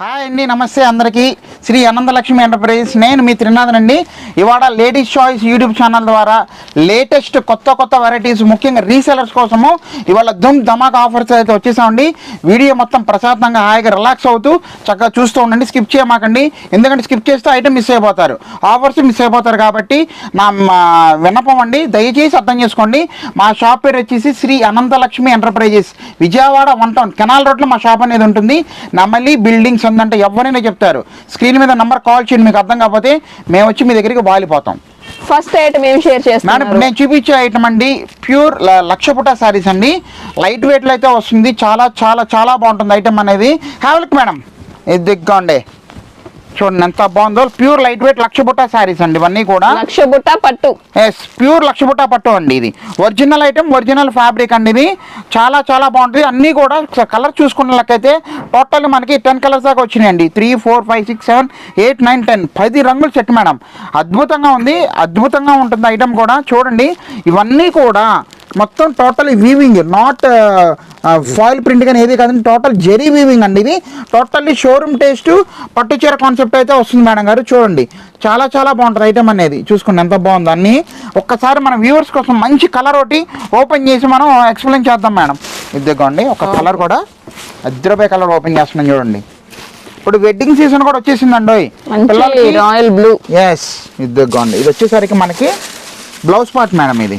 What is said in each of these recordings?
Hi అండి నమస్తే అందరికీ. శ్రీ అనంతలక్ష్మి ఎంటర్ప్రైజెస్. నేను మీ త్రినాథన్ అండి. ఇవాళ లేడీస్ చాయిస్ యూట్యూబ్ ఛానల్ ద్వారా లేటెస్ట్ కొత్త కొత్త వెరైటీస్ ముఖ్యంగా రీసెలర్స్ కోసము ఇవాళ దుమ్ ధమాక్ ఆఫర్స్ అయితే వచ్చేసామండి. వీడియో మొత్తం ప్రశాంతంగా హాయిగా రిలాక్స్ అవుతూ చక్కగా చూస్తూ ఉండండి. స్కిప్ చేయమాకండి. ఎందుకంటే స్కిప్ చేస్తే ఐటమ్ మిస్ అయిపోతారు. ఆఫర్స్ మిస్ అయిపోతారు కాబట్టి నా విన్నపం అండి. దయచేసి అర్థం చేసుకోండి. మా షాప్ పేరు వచ్చేసి Shri Ananthalakshmi enterprises. Vijayawada one town. Canal రోడ్లో మా షాప్ అనేది ఉంటుంది. నమ్మలి బిల్డింగ్స్ ఉందంటే ఎవరైనా చెప్తారు. స్క్రీన్ మీద నంబర్ కాల్ చేయండి మీకు అర్థం కాకపోతే మేము వచ్చి మీ దగ్గరికి వాలిపోతాం. ఫస్ట్ ఐటమ్ ఏం షేర్ ఇప్పుడు నేను చూపించే ఐటమ్ అండి ప్యూర్ ల- లక్ష పుట శారీస్ అండి. లైట్ వెయిట్లో అయితే వస్తుంది. చాలా చాలా చాలా బాగుంటుంది ఐటమ్ అనేది. హ్యావెల్క్ మేడం. ఇది దిగ్గండి చూడండి ఎంత బాగుందో. ప్యూర్ లైట్ వెయిట్ లక్ష పుట శారీస్ అండి ఇవన్నీ కూడా. లక్ష బుట్ట పట్టు. ఎస్ ప్యూర్ లక్ష బుట్ట పట్టు అండి ఇది. ఒరిజినల్ ఐటమ్ ఒరిజినల్ ఫ్యాబ్రిక్ అండి ఇది. చాలా చాలా బాగుంటుంది. అన్నీ కూడా కలర్ చూసుకున్న లెక్కైతే టోటల్ మనకి టెన్ కలర్స్ దాకా వచ్చినాయండి. Three four five six seven eight nine ten పది రంగుల సెట్ మేడం అద్భుతంగా ఉంది. అద్భుతంగా ఉంటుంది ఐటమ్ కూడా. చూడండి ఇవన్నీ కూడా మొత్తం total weaving not foil print కానీ ఏది కాదండి టోటల్ జెరీ వీవింగ్ అండి ఇది. టోటల్లీ షోరూమ్ టేస్ట్ పట్టు చీర కాన్సెప్ట్ అయితే వస్తుంది మేడం గారు చూడండి. చాలా చాలా బాగుంటుంది ఐటమ్ అనేది. చూసుకోండి ఎంత బాగుంది అన్ని. ఒక్కసారి మన వ్యూవర్స్ కోసం మంచి కలర్ ఒకటి ఓపెన్ చేసి మనం ఎక్స్ప్లెయిన్ చేద్దాం మేడం. ఇదిగోండి ఒక కలర్ కూడా అద్రపై కలర్ ఓపెన్ చేస్తున్నాం చూడండి. ఇప్పుడు వెడ్డింగ్ సీజన్ కూడా వచ్చేసిందండి రాయల్ బ్లూ ఎస్ ఇదిగోండి. ఇది వచ్చేసరికి మనకి బ్లౌజ్ పార్ట్ మేడం ఇది.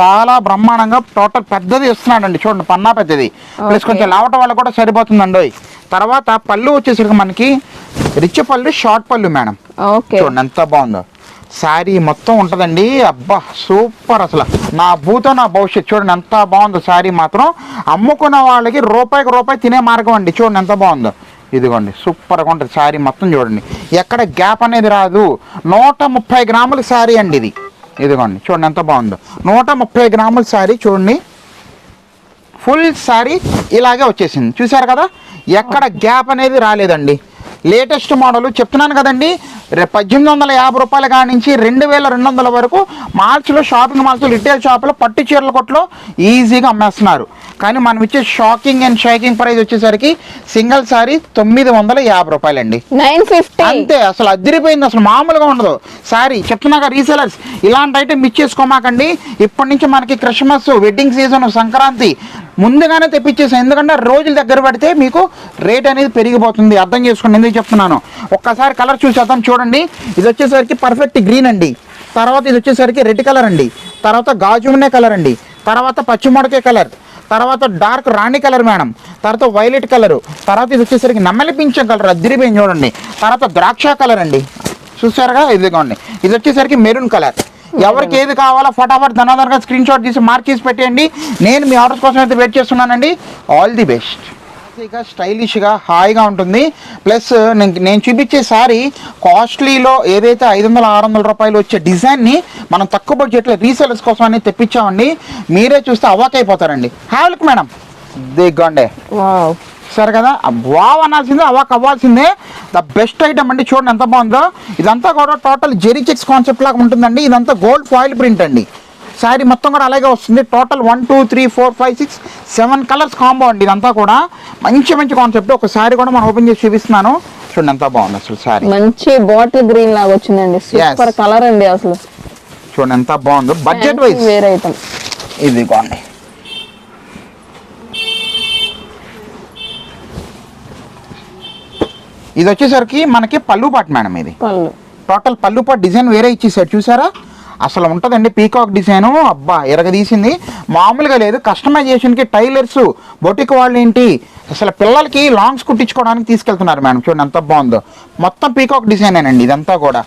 చాలా బ్రహ్మాండంగా టోటల్ పెద్దది ఇస్తున్నాడండి. చూడండి పన్నా పెద్దది. ప్లస్ కొంచెం లావట వల్ల కూడా సరిపోతుందండి తర్వాత పళ్ళు వచ్చేసరికి మనకి రిచ్ పళ్ళు షార్ట్ పళ్ళు మేడం ఓకే చూడండి ఎంత బాగుందో. శారీ మొత్తం ఉంటుందండి. అబ్బా సూపర్ అసలు. నా భూతో నా భవిష్యత్ చూడండి ఎంత బాగుందో శారీ మాత్రం. అమ్ముకున్న వాళ్ళకి రూపాయికి రూపాయి తినే మార్గం అండి. చూడండి ఎంత బాగుందో. ఇదిగోండి సూపర్గా ఉంటుంది శారీ మొత్తం చూడండి. ఎక్కడ గ్యాప్ అనేది రాదు. నూట ముప్పై గ్రాముల శారీ అండి ఇది. ఇదిగోండి చూడండి ఎంత బాగుందో. నూట ముప్పై గ్రాముల శారీ చూడండి. ఫుల్ శారీ ఇలాగే వచ్చేసింది. చూసారు కదా? ఎక్కడ గ్యాప్ అనేది రాలేదండి. లేటెస్ట్ మోడల్ చెప్తున్నాను కదండి. పద్దెనిమిది వందల యాభై రూపాయల కాడి నుంచి రెండు వేల రెండు వందల వరకు మార్చిలో షాపింగ్ మాల్స్లో రిటైల్ షాప్లో పట్టు చీరల కొట్లో ఈజీగా అమ్మేస్తున్నారు. కానీ మనం ఇచ్చే షాకింగ్ అండ్ షైకింగ్ ప్రైస్ వచ్చేసరికి సింగిల్ శారీ తొమ్మిది వందల యాభై రూపాయలండి. Nine fifty. అంతే అసలు అదిరిపోయింది అసలు మామూలుగా ఉండదు. సారీ చెప్తున్నాక రీసెలర్స్ ఇలాంటి ఐటమ్ మిస్ చేసుకోమాకండి ఇప్పటి నుంచి మనకి క్రిస్మస్ వెడ్డింగ్ సీజన్ సంక్రాంతి ముందుగానే తెప్పించేసాం. ఎందుకంటే రోజులు దగ్గర పడితే మీకు రేట్ అనేది పెరిగిపోతుంది. అర్థం చేసుకోండి ఎందుకు చెప్తున్నాను? ఒక్కసారి కలర్ చూసేద్దాం చూడండి. ఇది వచ్చేసరికి పర్ఫెక్ట్ గ్రీన్ అండి. తర్వాత ఇది వచ్చేసరికి రెడ్ కలర్ అండి. తర్వాత గాజుమనే కలర్ అండి. తర్వాత పచ్చిమిడకే కలర్. తర్వాత డార్క్ రాణి కలర్ మేడం. తర్వాత వైలెట్ కలర్. తర్వాత ఇది వచ్చేసరికి నమ్మలి పింఛం కలర్ అద్దరిపోయింది చూడండి. తర్వాత ద్రాక్ష కలర్ అండి. చూసారుగా? ఇదిగోండి. ఇది వచ్చేసరికి మెరూన్ కలర్. ఎవరికి ఏది కావాలో ఫటాఫట్ ధనాధనగా స్క్రీన్ షాట్ తీసి మార్క్ చేసి పెట్టేయండి. నేను మీ ఆర్డర్స్ కోసం అయితే వెయిట్ చేస్తున్నానండి. ఆల్ ది బెస్ట్ స్టైలిష్గా హాయిగా ఉంటుంది. ప్లస్ నేను నేను చూపించే సారీ కాస్ట్లీలో ఏదైతే ఐదు వందల ఆరు వందల రూపాయలు వచ్చే డిజైన్ని మనం తక్కువ బడ్జెట్లో రీసేలర్స్ కోసం అనేది తెప్పించామండి. మీరే చూస్తే అవాక్ అయిపోతారండి. హ్యావెల్క్ మేడం దిగ్గండే వావ్ సరే కదా? వావ్ అనాల్సిందే అవాక్ అవ్వాల్సిందే. ద బెస్ట్ ఐటమ్ అండి చూడండి ఎంత బాగుందో. ఇదంతా కూడా టోటల్ జెరీ చెక్స్ కాన్సెప్ట్ లాగా ఉంటుందండి. ఇదంతా గోల్డ్ ఫాయిల్ ప్రింట్ అండి. శారీ మొత్తం కూడా అలాగే వస్తుంది. Total one two three four five six seven colours combo అండి ఇదంతా కూడా. మంచి మంచి కాన్సెప్ట్ ఒక శారీ కూడా మనం ఓపెన్ చేసి చూపిస్తున్నాను. చూడండి ఎంత బాగుంది అసలు శారీ. మంచి బాటిల్ గ్రీన్ లాగా వచ్చిందండి. సూపర్ కలర్ అండి అసలు. చూడండి ఎంత బాగుందో. బడ్జెట్ వైజ్ వేరే ఐటమ్ ఇది బాగుంది ఇది వచ్చేసరికి మనకి పళ్ళు పాటు మేడం ఇది. పళ్ళు. టోటల్ పళ్ళు పాటు డిజైన్ వేరే ఇచ్చేసాడు చూసారా? అసలు ఉంటుందండి పీకాక్ డిజైన్. అబ్బా ఎరగదీసింది. మామూలుగా లేదు కస్టమైజేషన్కి టైలర్స్ బొటిక్ వాళ్ళు ఏంటి? అసలు పిల్లలకి లాంగ్స్ కుట్టించుకోవడానికి తీసుకెళ్తున్నారు మేడం. చూడండి ఎంత బాగుందో. మొత్తం పీకాక్ డిజైన్ అండి ఇదంతా కూడా.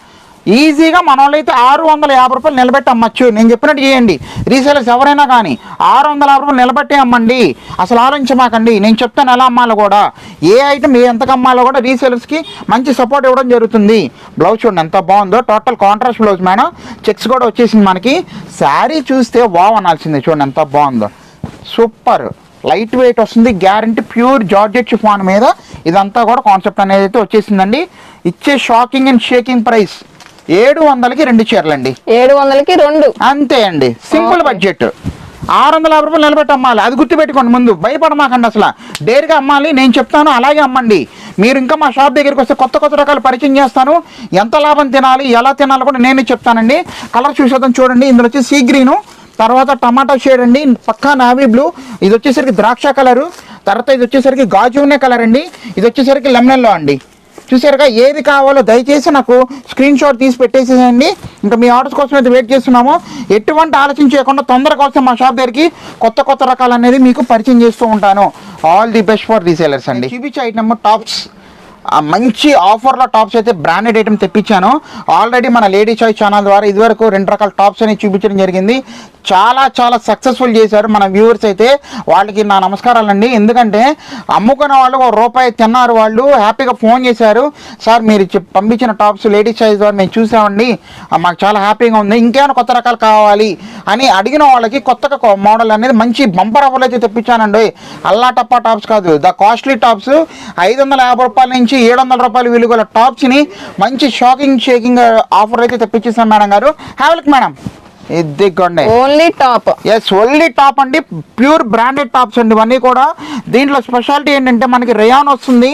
ఈజీగా మన వాళ్ళైతే ఆరు వందల యాభై రూపాయలు నిలబెట్టి అమ్మచ్చు. నేను చెప్పినట్టు చేయండి. రీసేలర్స్ ఎవరైనా కానీ ఆరు వందల యాభై రూపాయలు నిలబెట్టి అమ్మండి. అసలు ఆలోచించమాకండి. నేను చెప్తాను ఎలా అమ్మాలో కూడా. ఏ ఐటమ్ ఏ ఎంతకు అమ్మాలో కూడా రీసేలర్స్కి మంచి సపోర్ట్ ఇవ్వడం జరుగుతుంది. బ్లౌజ్ చూడండి ఎంత బాగుందో. Total contrast blouse madam. Checks కూడా వచ్చేసింది మనకి. శారీ చూస్తే వావ్ అనాల్సిందే. చూడండి ఎంత బాగుందో. సూపర్ లైట్ వెయిట్ వస్తుంది. గ్యారంటీ ప్యూర్ జార్జెట్ ఫాన్ మీద ఇదంతా కూడా కాన్సెప్ట్ అనేది అయితే వచ్చేసిందండి. ఇచ్చే షాకింగ్ అండ్ షేకింగ్ ప్రైస్ ఏడు వందలకి రెండు చీరలండి. ఏడు వందలకి రెండు. అంతే అండి. సింపుల్. బడ్జెట్. ఆరు వందల యాభై రూపాయలు నిలబెట్టి అమ్మాలి అది గుర్తుపెట్టుకోండి ముందు. భయపడమాకండి అసలు. డేర్గా అమ్మాలి. నేను చెప్తాను అలాగే అమ్మండి. మీరు ఇంకా మా షాప్ దగ్గరికి వస్తే కొత్త కొత్త రకాలు పరిచయం చేస్తాను. ఎంత లాభం తినాలి ఎలా తినాలి కూడా నేనే చెప్తానండి. కలర్ చూసేద్దాం చూడండి. ఇందులో వచ్చి సీ గ్రీను తర్వాత టమాటా షేడ్ అండి. పక్కా నావీ బ్లూ. ఇది వచ్చేసరికి ద్రాక్ష కలరు. తర్వాత ఇది వచ్చేసరికి గాజునే కలర్ అండి ఇది వచ్చేసరికి లెమనెల్లో అండి. చూసారుగా ఏది కావాలో దయచేసి నాకు స్క్రీన్ షాట్ తీసి పెట్టేసేయండి. ఇంకా మీ ఆర్డర్స్ కోసం అయితే వెయిట్ చేస్తున్నాము. ఎటువంటి ఆలోచన చేయకుండా తొందరగా వస్తే మా షాప్ దగ్గరికి కొత్త కొత్త రకాలు అనేది మీకు పరిచయం చేస్తూ ఉంటాను. All the best for resellers అండి. చూపించే ఐటమ్ టాప్స్ మంచి ఆఫర్లో టాప్స్ అయితే బ్రాండెడ్ ఐటమ్ తెప్పించాను. ఆల్రెడీ మన లేడీ చాయ్ ఛానల్ ద్వారా ఇదివరకు రెండు రకాల టాప్స్ అనేవి చూపించడం జరిగింది. చాలా చాలా సక్సెస్ఫుల్ చేశారు మన వ్యూవర్స్ అయితే. వాళ్ళకి నా నమస్కారాలండి ఎందుకంటే అమ్ముకున్న వాళ్ళు ఒక రూపాయి తిన్నారు వాళ్ళు. హ్యాపీగా ఫోన్ చేశారు. సార్ మీరు చెప్- పంపించిన టాప్స్ లేడీస్ సైజ్ ద్వారా మేము చూసామండి. మాకు చాలా హ్యాపీగా ఉంది. ఇంకేమైనా కొత్త రకాలు కావాలి అని అడిగిన వాళ్ళకి కొత్తగా మోడల్ అనేది మంచి బంపర్ ఆఫర్లు అయితే తెప్పించానండి. అల్లా టప్పా టాప్స్ కాదు. ద కాస్ట్లీ టాప్స్ ఐదు వందల యాభై రూపాయల నుంచి ఏడు వందల రూపాయల విలువ గల టాప్స్ని మంచి షాకింగ్ షేకింగ్ ఆఫర్ అయితే తెప్పించేసాం మేడం గారు. హ్యావెల్క్ మేడం ఇదిగోండి only top yes only top అండి. ప్యూర్ బ్రాండెడ్ టాప్స్ అండి ఇవన్నీ కూడా. దీంట్లో స్పెషాలిటీ ఏంటంటే మనకి రేయాన్ వస్తుంది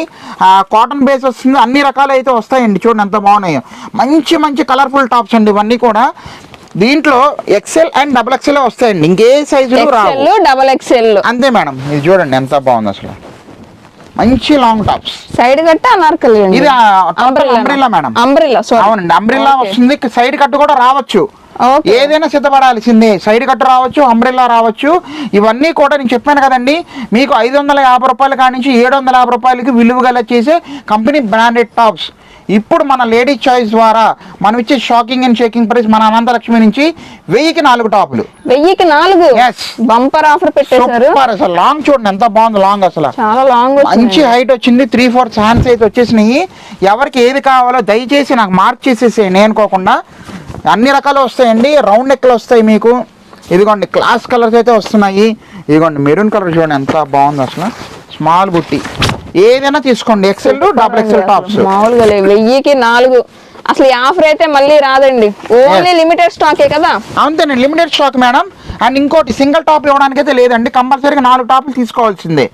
కాటన్ బేస్ వస్తుంది అన్ని రకాలు అయితే వస్తాయండి. చూడండి ఎంత బాగున్నాయో. మంచి మంచి కలర్ఫుల్ టాప్స్ అండి ఇవన్నీ కూడా. దీంట్లో ఎక్సెల్ అండ్ డబుల్ ఎక్సెల్ వస్తాయండి. ఇంకే సైజులు రావు. డబల్ ఎక్సెల్ అంతే మేడం. ఇది చూడండి ఎంత బాగుంది అసలు. మంచి long tops side cut Anarkali ఇది అంబ్రిల్లా మేడం. అంబ్రిల్లా అవునండి అంబ్రిల్లా వస్తుంది సైడ్ కట్ కూడా రావచ్చు. ఏదైనా సిద్ధపడాల్సిందే. సైడ్ కట్ రావచ్చు అంబ్రెల్లా రావచ్చు. ఇవన్నీ కూడా నేను చెప్పాను కదండి. మీకు ఐదు వందల యాభై రూపాయల కాడి నుంచి ఏడు వందల యాభై రూపాయలకి విలువ గల చేసే కంపెనీ బ్రాండెడ్ టాప్స్ ఇప్పుడు మన లేడీ చాయిస్ ద్వారా మనం ఇచ్చే షాకింగ్ అండ్ షేకింగ్ ప్రైస్ మన అనంతలక్ష్మి నుంచి వెయ్యికి నాలుగు టాపులు. వెయ్యికి నాలుగు. బంపర్ ఆఫర్ పెట్టేశారు. సూపర్ అసలు. లాంగ్ చూడండి ఎంత బాగుంది లాంగ్ అసలు. చాలా లాంగ్ మంచి హైట్ వచ్చింది. త్రీ ఫోర్త్ హ్యాండ్స్ అయితే వచ్చేసినాయి. ఎవరికి ఏది కావాలో దయచేసి నాకు మార్క్ చేసేసేయండి అనుకోకుండా అన్ని రకాలు వస్తాయండి. రౌండ్ నెక్లు వస్తాయి మీకు. ఇదిగోండి క్లాస్ కలర్స్ అయితే వస్తున్నాయి. ఇదిగోండి మెరూన్ కలర్ చూడండి ఎంత బాగుంది అసలు. స్మాల్ బుట్టి. ఏదైనా తీసుకోండి. ఎక్సెల్ డబుల్ ఎక్సెల్ టాప్స్ మామూలుగా లేవు. వెయ్యికి నాలుగు. అసలు ఈ ఆఫర్ అయితే మళ్ళీ రాదండి. ఓన్లీ లిమిటెడ్ స్టాకే కదా? అంతేనండి లిమిటెడ్ స్టాక్ మేడం అండ్ ఇంకోటి సింగిల్ టాప్ ఇవ్వడానికి అయితే లేదండి కంపల్సరీగా నాలుగు టాపులు తీసుకోవాల్సిందే.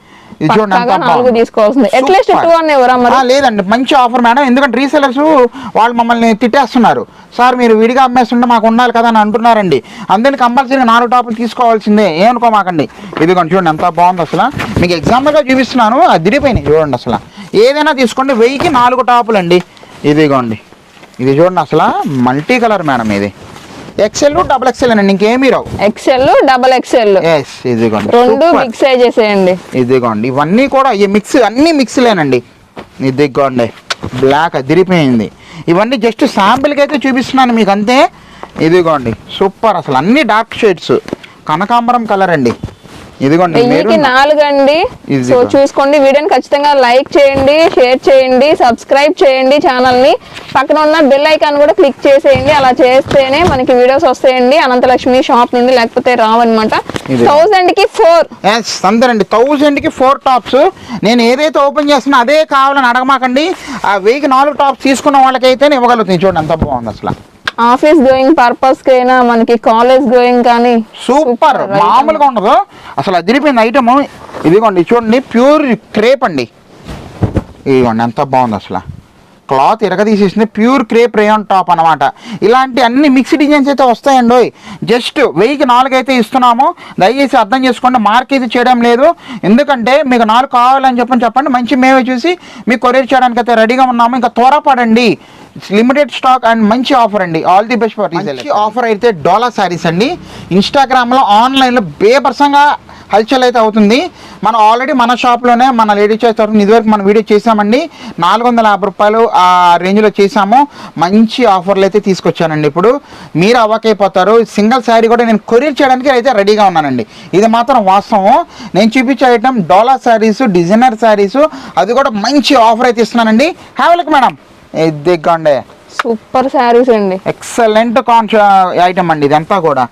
ఇది చూడండి నాలుగు. తీసుకోవాల్సింది. అట్లీస్ట్. టూ అన్న లేదండి. మంచి ఆఫర్ మేడం ఎందుకంటే రీసెలర్స్ వాళ్ళు మమ్మల్ని తిట్టేస్తున్నారు. సార్ మీరు విడిగా అమ్మేస్తుంటే మాకు ఉండాలి కదా అని అంటున్నారండి. అందుకని కంపల్సరీగా నాలుగు టాపులు తీసుకోవాల్సిందే. ఏమనుకోమాకండి ఇదిగోండి చూడండి ఎంత బాగుంది అసలు. మీకు ఎగ్జాంపుల్గా చూపిస్తున్నాను. అది దిరిపోయినాయి చూడండి అసలు. ఏదైనా తీసుకోండి. వెయ్యికి నాలుగు టాపులు అండి ఇదిగోండి. ఇది చూడండి అసలు. మల్టీ కలర్ మేడం ఇది. ఎక్సెల్ డబుల్ ఎక్సెల్ అండి ఇంకేమీ రావు. ఎక్సెల్ డబల్ ఎక్సెల్ ఇదిగోండి. రెండు. మిక్స్ చేసేయండి. ఇదిగోండి ఇవన్నీ కూడా ఈ మిక్స్ అన్ని మిక్స్లేనండి ఇదిగోండి బ్లాక్ అదిరిపోయింది. ఇవన్నీ జస్ట్ శాంపిల్కి అయితే చూపిస్తున్నాను మీకు అంతే. ఇదిగోండి సూపర్ అసలు అన్ని డార్క్ షేడ్స్ కనకాంబరం కలర్ అండి. ఇదిగోండి వెయ్యికి మెరూన్ నాలుగు అండి. సో చూసుకోండి వీడియోని ఖచ్చితంగా లైక్ చేయండి షేర్ చేయండి సబ్స్క్రైబ్ చేయండి ఛానల్ని పక్కన ఉన్న బెల్ ఐకాన్ కూడా క్లిక్ చేసేయండి అలా చేస్తేనే మనకి వీడియోస్ వస్తాయండి. అనంతలక్ష్మి షాప్ నుండి లేకపోతే రావన్నమాట. థౌసండ్కి ఫోర్ అంతేనండి థౌజండ్కి ఫోర్ టాప్స్ నేను ఏదైతే ఓపెన్ చేస్తున్నా అదే కావాలని అడగమాకండి. ఆ వెయ్యికి నాలుగు టాప్స్ తీసుకున్న వాళ్ళకైతే ఇవ్వగలుగుతుంది చూడండి ఎంత బాగుంది అసలు. ఆఫీస్ గోయింగ్ పర్పస్ కైనా మనకి కాలేజ్ గోయింగ్ కానీ సూపర్. మామూలుగా ఉండదు. అసలు అదిరిపోయింది ఐటమ్ ఇదిగోండి చూడండి ప్యూర్ క్రేప్ అండి. ఇదిగోండి ఎంత బాగుంది అసలు. క్లాత్ ఇరగదీసేసింది ప్యూర్ క్రేప్ రేయాన్ టాప్ అనమాట ఇలాంటి అన్ని మిక్స్డ్ డిజైన్స్ అయితే వస్తాయండి జస్ట్ వెయ్యికి నాలుగు అయితే ఇస్తున్నాము. దయచేసి అర్థం చేసుకోండి మార్క్ అయితే చేయడం లేదు. ఎందుకంటే మీకు నాలుగు కావాలని చెప్పని చెప్పండి మంచి మేమే చూసి మీకు కొరియర్ చేయడానికి అయితే రెడీగా ఉన్నాము. ఇంకా త్వరపడండి. లిమిటెడ్ స్టాక్ అండ్ మంచి ఆఫర్ అండి. ఆల్ ది బెస్ట్ ఫర్ మంచి ఆఫర్ అయితే డోలా శారీస్ అండి. ఇన్స్టాగ్రామ్లో ఆన్లైన్లో బేపర్సంగా హల్చల్ అయితే అవుతుంది. మనం ఆల్రెడీ మన షాప్లోనే మన లేడీ చాయిస్ తరఫున ఇదివరకు మనం వీడియో చేసామండి నాలుగు వందల యాభై రూపాయలు ఆ రేంజ్లో చేసాము మంచి ఆఫర్లు అయితే తీసుకొచ్చానండి ఇప్పుడు. మీరు అవ్వకైపోతారు. సింగిల్ శారీ కూడా నేను కొరియర్ చేయడానికి అయితే రెడీగా ఉన్నానండి. ఇది మాత్రం వాస్తవం నేను చూపించే ఐటమ్ డోలా శారీస్ డిజైనర్ శారీస్ అది కూడా మంచి ఆఫర్ అయితే ఇస్తున్నానండి. హ్యావ్ మేడం దిగ్గండే సూపర్ శారీస్ అండి. ఎక్సలెంట్ ఐటమ్ అండి ఇదంతా కూడా.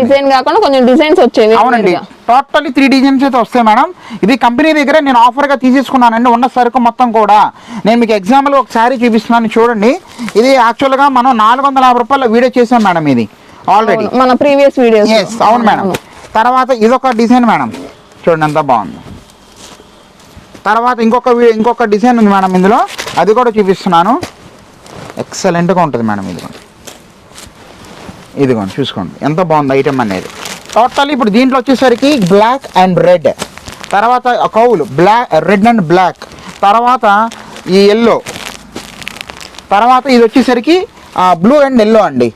డిజైన్ కాకుండా కొంచెం డిజైన్స్ వచ్చేవి అవునండి. టోటల్లీ త్రీ డిజైన్స్ అయితే వస్తాయి మేడం. ఇది కంపెనీ దగ్గర నేను ఆఫర్గా తీసేసుకున్నానండి. ఉన్న సరుకు మొత్తం కూడా. నేను మీకు ఎగ్జాంపుల్ ఒక శారీ చూపిస్తున్నాను చూడండి. ఇది యాక్చువల్గా మనం నాలుగు వందల యాభై రూపాయల వీడియో చేసాం మేడం ఇది. ఆల్రెడీ మన ప్రీవియస్ వీడియోస్ ఎస్ అవును మేడం. తర్వాత ఇదొక డిజైన్ మేడం. చూడండి ఎంత బాగుంది. తర్వాత ఇంకొక ఇంకొక డిజైన్ ఉంది మేడం ఇందులో. అది కూడా చూపిస్తున్నాను. ఎక్సలెంట్గా ఉంటుంది మేడం ఇదిగోండి ఇదిగోండి చూసుకోండి. ఎంత బాగుంది ఐటమ్ అనేది. టోటల్ ఇప్పుడు దీంట్లో వచ్చేసరికి బ్లాక్ అండ్ రెడ్ తర్వాత కౌలు బ్లాక్ రెడ్ అండ్ బ్లాక్ తర్వాత ఈ ఎల్లో తర్వాత ఇది వచ్చేసరికి బ్లూ అండ్ ఎల్లో అండి.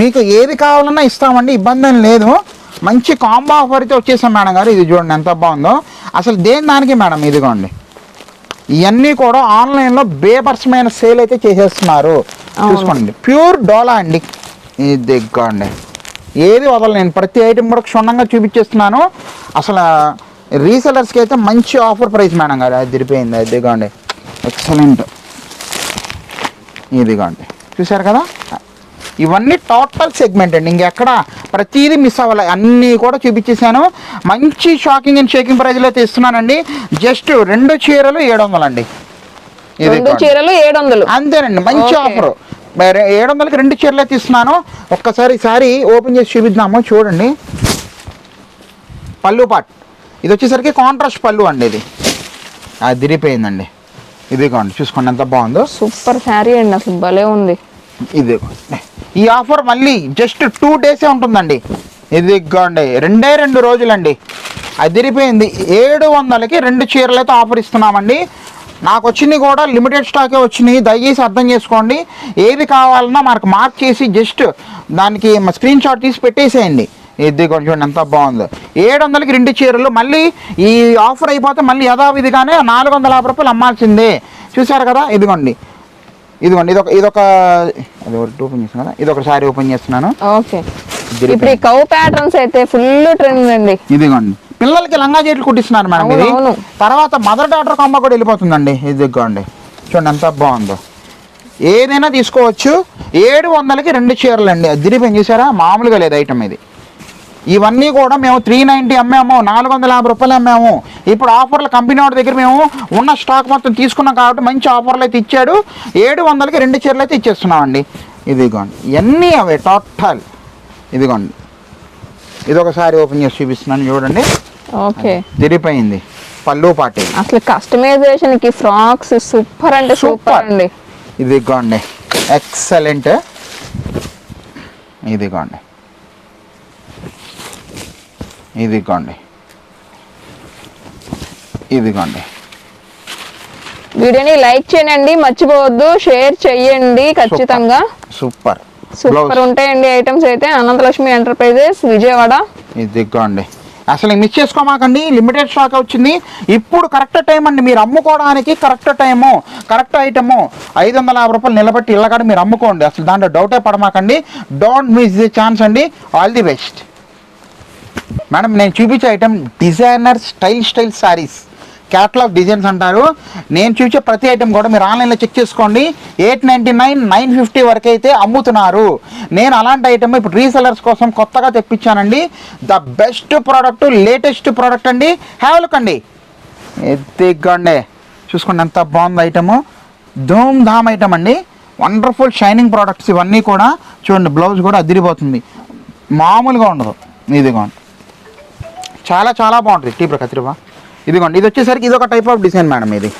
మీకు ఏది కావాలన్నా ఇస్తామండి ఇబ్బంది లేదు. మంచి కాంబో ఆఫర్ అయితే వచ్చేసాం మేడం గారు. ఇది చూడండి ఎంత బాగుందో. అసలు దేని దానికి మేడం ఇదిగోండి. ఇవన్నీ కూడా ఆన్లైన్లో బేపర్సమైన సేల్ అయితే చేసేస్తున్నారు. చూసుకోండి. ప్యూర్ డోలా అండి. ఇది దిగ్గండి. ఏది వదలను నేను. ప్రతి ఐటెం కూడా క్షుణ్ణంగా చూపించేస్తున్నాను. అసలు రీసెలర్స్కి అయితే మంచి ఆఫర్ ప్రైస్ మేడం గారు. అది తిరిపోయింది అది దిగండి ఎక్సలెంట్. ఇదిగోండి చూశారు కదా? ఇవన్నీ టోటల్ సెగ్మెంట్ అండి. ఇంకెక్కడ ప్రతిదీ మిస్ అవ్వాలి. అన్నీ కూడా చూపించేశాను. మంచి షాకింగ్ అండ్ షేకింగ్ ప్రైజ్లో అయితే ఇస్తున్నానండి. జస్ట్ రెండు చీరలు ఏడు వందలండి రెండు చీరలు ఏడు వందలు అంతేనండి. మంచి. ఆఫర్ ఏడు వందలకి రెండు చీరలు అయితే ఇస్తున్నాను. ఒక్కసారి సారి ఓపెన్ చేసి చూపిద్దాము. చూడండి. పళ్ళు పాట్. ఇది వచ్చేసరికి కాంట్రాస్ట్ పళ్ళు అండి ఇది. అది తిరిగిపోయిందండి. ఇదిగోండి. చూసుకోండి ఎంత బాగుందో. సూపర్ శారీ అండి. అసలు భలే ఉంది. ఇది ఈ ఆఫర్ మళ్ళీ జస్ట్ టూ డేసే ఉంటుందండి. ఇదిగోండి రెండే రెండు రోజులండి. అదిరిపోయింది. ఏడు వందలకి రెండు చీరలు అయితే ఆఫర్ ఇస్తున్నామండి. నాకు వచ్చినవి కూడా లిమిటెడ్ స్టాకే వచ్చినాయి. దయచేసి అర్థం చేసుకోండి. ఏది కావాలన్నా మనకు మార్క్ చేసి జస్ట్ దానికి స్క్రీన్ షాట్ తీసి పెట్టేసేయండి. ఇది కొంచెం ఎంత బాగుందో. ఏడు వందలకి రెండు చీరలు. మళ్ళీ ఈ ఆఫర్ అయిపోతే మళ్ళీ యథావిధిగానే నాలుగు వందల యాభై రూపాయలు అమ్మాల్సిందే. చూశారు కదా? ఇదిగోండి. ఇదిగోండి ఇదొక ఇదొక అది ఒకటి ఓపెన్ చేస్తాను కదా? ఇది ఒకసారి ఓపెన్ చేస్తున్నాను. ఓకే. ఇప్పుడు ఈ కౌ ప్యాటర్న్స్ అయితే ఫుల్ ట్రెండ్ అండి. ఇదిగోండి. పిల్లలకి లంగా చేతులు కుట్టిస్తున్నారు మేడం ఇది. తర్వాత మదర్ డాటర్ కాంబ కూడా వెళ్ళిపోతుందండి. ఇదిగోండి. చూడండి ఎంత బాగుందో. ఏదైనా తీసుకోవచ్చు. ఏడు వందలకి రెండు చీరలు అండి అది తిరిగి చూసారా? మామూలుగా లేదు ఐటమ్ ఇది. ఇవన్నీ కూడా మేము త్రీ నైంటీ అమ్మాము నాలుగు వందల యాభై రూపాయలు అమ్మాము. ఇప్పుడు ఆఫర్లు కంపెనీ వాడి దగ్గర మేము ఉన్న స్టాక్ మొత్తం తీసుకున్నాం కాబట్టి మంచి ఆఫర్లు అయితే ఇచ్చాడు. ఏడు వందలకి రెండు చీరలు అయితే ఇచ్చేస్తున్నామండి. ఇదిగోండి ఇవన్నీ అవే టోటల్ ఇదిగోండి. ఇది ఒకసారి ఓపెన్ చేసి చూపిస్తున్నాను చూడండి. ఓకే. తిరిగిపోయింది. పళ్ళు పాటి. అసలు కస్టమైజేషన్కి ఫ్రాక్స్ సూపర్ అంటే సూపర్ అండి. ఇదిగోండి ఎక్సలెంట్. ఇదిగోండి. ఇదిగోండి. ఇదిగోండి. వీడియోని లైక్ చేయండి మర్చిపోవద్దు షేర్ చెయ్యండి ఖచ్చితంగా. సూపర్. సూపర్ ఉంటాయండి ఐటమ్స్ అయితే అనంతలక్ష్మి ఎంటర్ప్రైజెస్ విజయవాడ. ఇదిగోండి. అసలు మిస్ చేసుకోమాకండి లిమిటెడ్ స్టాక్ వచ్చింది. ఇప్పుడు కరెక్ట్ టైం అండి మీరు అమ్ముకోవడానికి కరెక్ట్ టైము కరెక్ట్ ఐటము. ఐదు వందల యాభై రూపాయలు నిలబెట్టి ఇళ్ళకాడ మీరు అమ్ముకోండి. అసలు దాంట్లో డౌటే పడమాకండి. డోంట్ మిస్ ది ఛాన్స్ అండి. ఆల్ ది బెస్ట్ మేడం నేను చూపించే item designer style style saris catalogue designs అంటారు. నేను చూసే ప్రతి ఐటమ్ కూడా మీరు ఆన్లైన్లో చెక్ చేసుకోండి. Eight ninety nine nine fifty వరకు అయితే అమ్ముతున్నారు. నేను అలాంటి ఐటెం ఇప్పుడు రీసెలర్స్ కోసం కొత్తగా తెప్పించానండి. The best product latest product అండి. హ్యావ్ లుక్ అండి. ఎద్దిగండి చూసుకోండి ఎంత బాగుంది ఐటము ధూమ్ ధామ్ ఐటమ్ అండి. వండర్ఫుల్ షైనింగ్ ప్రోడక్ట్స్ ఇవన్నీ కూడా చూడండి బ్లౌజ్ కూడా అదిరిపోతుంది. మామూలుగా ఉండదు. ఇదిగోండి. చాలా చాలా బాగుంటుంది. టీ ప్రకత్రివా ఇదిగోండి ఇది వచ్చేసరికి ఇది ఒక టైప్ ఆఫ్ డిజైన్ మేడం ఇది.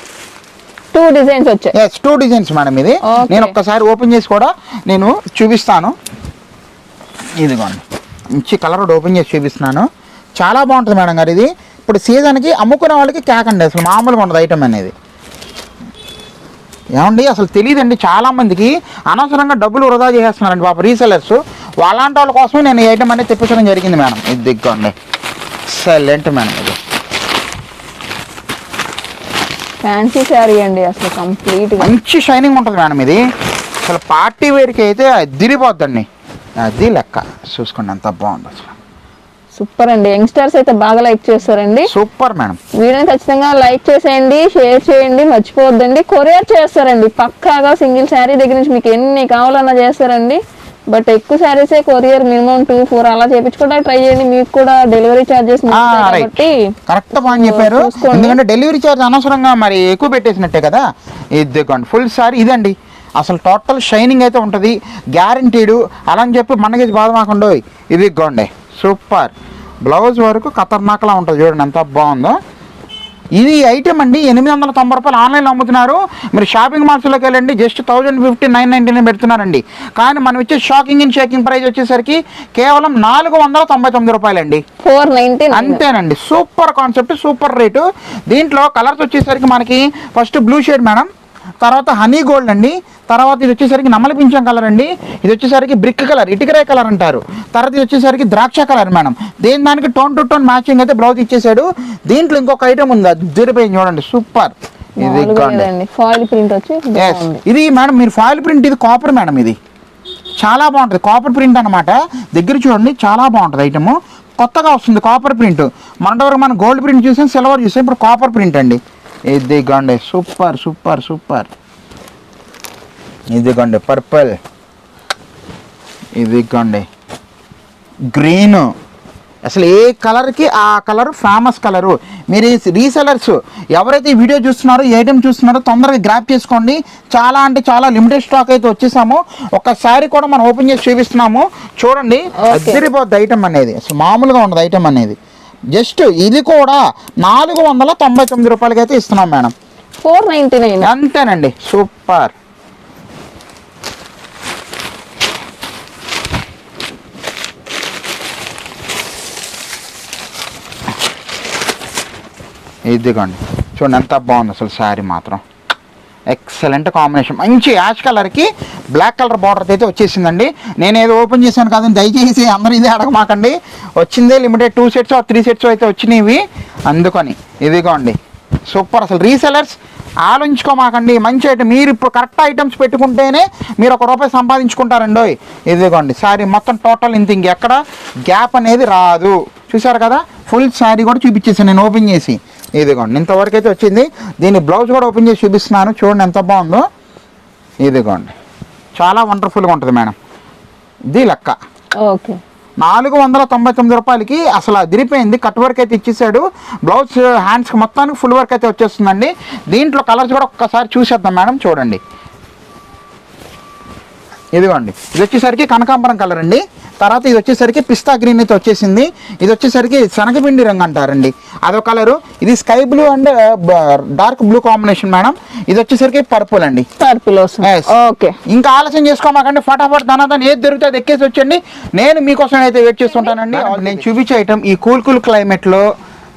టూ డిజైన్స్ వచ్చాయి. ఎస్ టూ డిజైన్స్ మేడం ఇది. నేను ఒక్కసారి ఓపెన్ చేసి కూడా నేను చూపిస్తాను. ఇదిగోండి మంచి కలర్ ఓపెన్ చేసి చూపిస్తున్నాను. చాలా బాగుంటుంది మేడం గారు ఇది. ఇప్పుడు సీజన్కి అమ్ముకునే వాళ్ళకి కేక్ అండి అసలు మామూలుగా ఉండదు ఐటమ్ అనేది. ఏమండి అసలు తెలియదండి చాలా మందికి. అనవసరంగా డబ్బులు వృధా చేసేస్తున్నారండి పాప రీసెలర్స్ వాళ్ళంటి వాళ్ళ కోసమే నేను ఈ ఐటమ్ అనేది తెప్పించడం జరిగింది మేడం ఇది దిగ్గండి ఎక్సలెంట్ మేడం ఇది. ఫ్యాన్సీ శారీ అండి అసలు కంప్లీట్ మంచి షైనింగ్ ఉంటుంది మేడం ఇది. అసలు పార్టీ వేర్కి అయితే అదిరిపోద్దండి అది లెక్క. చూసుకోండి ఎంత బాగుంది అసలు సూపర్ అండి. యంగ్స్టర్స్ అయితే బాగా లైక్ చేస్తారండి. సూపర్ మేడం వీడియోని ఖచ్చితంగా లైక్ చేసేయండి షేర్ చేయండి మర్చిపోవద్దండి. కొరియర్ చేస్తారండి. పక్కాగా సింగిల్ శారీ దగ్గర నుంచి మీకు ఎన్ని కావాలన్నా చేస్తారండి. బట్ ఎక్కువ శారీసే కొరియర్ మినిమం టూ ఫోర్ అలా చేయించుకోవడానికి ట్రై చేయండి. మీకు కూడా డెలివరీ ఛార్జెస్ రైట్ కాబట్టి కరెక్ట్ పాయింట్ చెప్పారు. ఎందుకంటే డెలివరీ చార్జ్ అనవసరంగా మరి ఎక్కువ పెట్టేసినట్టే కదా. ఇదిగోండి ఫుల్ సారీ ఇదండి. అసలు టోటల్ షైనింగ్ అయితే ఉంటుంది. గ్యారంటీడు అలా అని చెప్పి మనకి బాధ మాకుండా ఇది గోండి సూపర్ బ్లౌజ్ వరకు ఖతర్నాక్లా ఉంటుంది. చూడండి ఎంత బాగుందో. ఇది ఐటమ్ అండి. ఎనిమిది వందల తొంభై రూపాయలు ఆన్లైన్లో అమ్ముతున్నారు. మీరు షాపింగ్ మాల్స్లోకి వెళ్ళండి. Just thousand fifty nine ninety nine పెడుతున్నారండి. కానీ మనం ఇచ్చే షాకింగ్ అండ్ షేకింగ్ ప్రైస్ వచ్చేసరికి కేవలం నాలుగు వందల తొంభై తొమ్మిది రూపాయలండి. ఫోర్ నైన్టీ అంతేనండి. సూపర్ కాన్సెప్ట్ సూపర్ రేటు దీంట్లో కలర్స్ వచ్చేసరికి మనకి ఫస్ట్ బ్లూ షేడ్ మేడం తర్వాత హనీ గోల్డ్ అండి. తర్వాత ఇది వచ్చేసరికి నమ్మల పింఛం కలర్ అండి. ఇది వచ్చేసరికి బ్రిక్ కలర్ ఇటుకరాయ కలర్ అంటారు. తర్వాత ఇది వచ్చేసరికి ద్రాక్ష కలర్ మేడం. దేని దానికి టోన్ టు టోన్ మ్యాచింగ్ అయితే బ్లౌజ్ ఇచ్చేసాడు. దీంట్లో ఇంకొక ఐటమ్ ఉంది అది దూరిపోయింది చూడండి సూపర్ ఇది ఫాయిల్ ప్రింట్ వచ్చి ఇది మేడం మీరు ఫాయిల్ ప్రింట్ ఇది కాపర్ మేడం ఇది. చాలా బాగుంటుంది కాపర్ ప్రింట్ అనమాట దగ్గర చూడండి చాలా బాగుంటుంది ఐటమ్ కొత్తగా వస్తుంది కాపర్ ప్రింట్ మొన్నటి వరకు మనం గోల్డ్ ప్రింట్ చూసాం సిల్వర్ చూసాం ఇప్పుడు కాపర్ ప్రింట్ అండి. ఇదిగోండి సూపర్ సూపర్ సూపర్ ఇదిగోండి పర్పుల్. ఇదిగోండి గ్రీన్. అసలు ఏ కలర్కి ఆ కలర్ ఫేమస్ కలరు? మీరు రీసెలర్స్ ఎవరైతే ఈ వీడియో చూస్తున్నారో ఏ ఐటమ్ చూస్తున్నారో తొందరగా గ్రాప్ చేసుకోండి. చాలా అంటే చాలా లిమిటెడ్ స్టాక్ అయితే వచ్చేసాము. ఒక్కసారి కూడా మనం ఓపెన్ చేసి చూపిస్తున్నాము. చూడండి Okay. అదిరిపోద్ది ఐటమ్ అనేది. అసలు మామూలుగా ఉండదు ఐటమ్ అనేది. జస్ట్ ఇది కూడా నాలుగు వందల తొంభై తొమ్మిది రూపాయలకి అయితే ఇస్తున్నాం మేడం. Four nine. అంతేనండి. సూపర్. ఇదిగోండి. చూడండి ఎంత బాగుంది అసలు శారీ మాత్రం. ఎక్సలెంట్ కాంబినేషన్ మంచి యాష్ కలర్కి బ్లాక్ కలర్ బార్డర్ అయితే వచ్చేసిందండి. నేను ఏదో ఓపెన్ చేశాను కాదని దయచేసి అందరూ ఇదే అడగమాకండి. వచ్చిందే limited two sets three sets అయితే వచ్చినాయి అందుకని ఇదిగోండి. సూపర్ అసలు రీసెలర్స్ ఆలోచించుకోమాకండి. మంచి ఐటమ్ మీరు ఇప్పుడు కరెక్ట్ ఐటమ్స్ పెట్టుకుంటేనే మీరు ఒక రూపాయి సంపాదించుకుంటారండి. ఇదిగోండి. శారీ మొత్తం టోటల్ ఇంత ఇంకెక్కడ గ్యాప్ అనేది రాదు. చూసారు కదా? ఫుల్ శారీ కూడా చూపించేసాను నేను ఓపెన్ చేసి. ఇదిగోండి ఇంతవరకు అయితే వచ్చింది. దీని బ్లౌజ్ కూడా ఓపెన్ చేసి చూపిస్తున్నాను. చూడండి ఎంత బాగుందో. ఇదిగోండి. చాలా వండర్ఫుల్గా ఉంటుంది మేడం. ఇది లెక్క. ఓకే. నాలుగు వందల తొంభై తొమ్మిది రూపాయలకి అసలు అదిరిపోయింది కట్ వర్క్ అయితే ఇచ్చేసాడు. బ్లౌజ్ హ్యాండ్స్కి మొత్తానికి ఫుల్ వర్క్ అయితే వచ్చేస్తుందండి. దీంట్లో కలర్స్ కూడా ఒక్కసారి చూసేద్దాం మేడం చూడండి. ఇదిగోండి. ఇది వచ్చేసరికి కనకాంబరం కలర్ అండి. తర్వాత ఇది వచ్చేసరికి పిస్తా గ్రీన్ అయితే వచ్చేసింది. ఇది వచ్చేసరికి శనగపిండి రంగు అంటారండి. అదొక కలరు. ఇది sky blue and dark blue combination madam. ఇది వచ్చేసరికి పర్పుల్ అండి. పర్పుల్. ఓకే. ఇంకా ఆలస్యం చేసుకోమాకండి. ఫటాఫట్ ధనాదన్ ఏది దొరికితే అది ఎక్కేసి వచ్చండి నేను మీకోసం అయితే వెయిట్ చేస్తుంటానండి నేను చూపించే ఐటమ్ ఈ కూల్ కూల్ క్లైమేట్లో